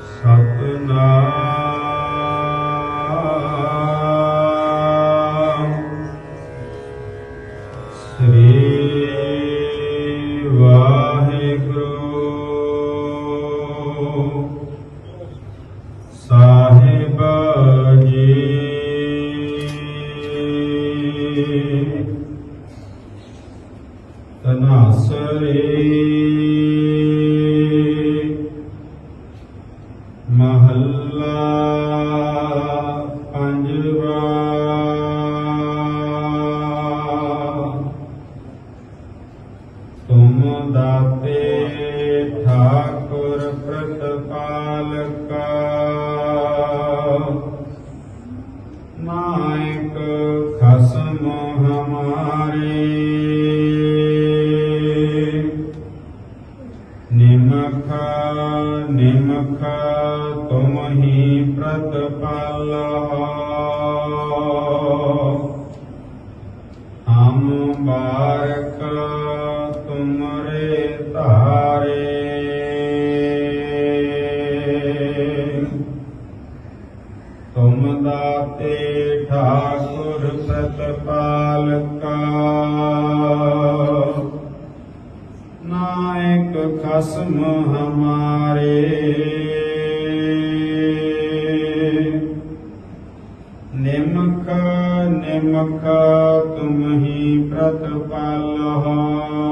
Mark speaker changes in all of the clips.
Speaker 1: ਸਤਨਾਮ ਪਾਲਕਾ। ਨਾਇਕ ਖਸਮ ਹਮਾਰੇ। ਨਿਮਖ ਨਿਮਖ ਤੁਮ ਹੀ ਪ੍ਰਤਪਾਲ। ਹਮ ਬਾਰਕ तुम दाते ठाकुर सतपाल का नायक खसम हमारे। निमक निमक तुम ही प्रतपाल हो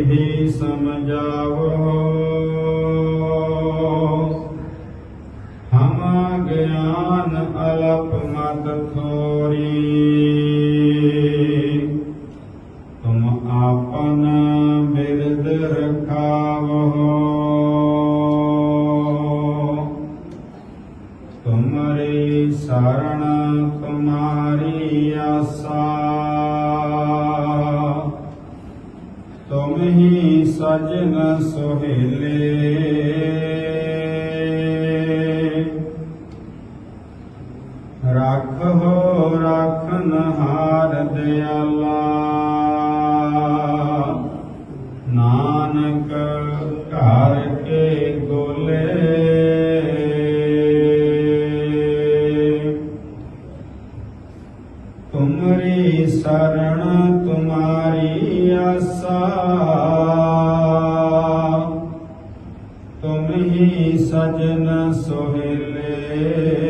Speaker 1: ਅਨਿਕ ਸਮਝਾਵੋ। ਹਮ ਗਿਆਨ ਅਲਪ ਮਤ ਥੋਰੀ। ਤੁਮ ਆਪਨ ਬਿਰਦ ਰਖਾਵੋ। ਤੁਮਰੀ ਸਰਣ ਤੁਮਾਰੀ ਆਸਾ। तुम ही सजन सोहेले। रख हो राखन हार दयाला। नानक घर के गोले। ਤੁਮਰੀ ਸਰਣ ਤੁਮਾਰੀ ਆਸਾ। ਤੁਮ ਹੀ ਸਜਨ ਸੋਹਿਲੇ।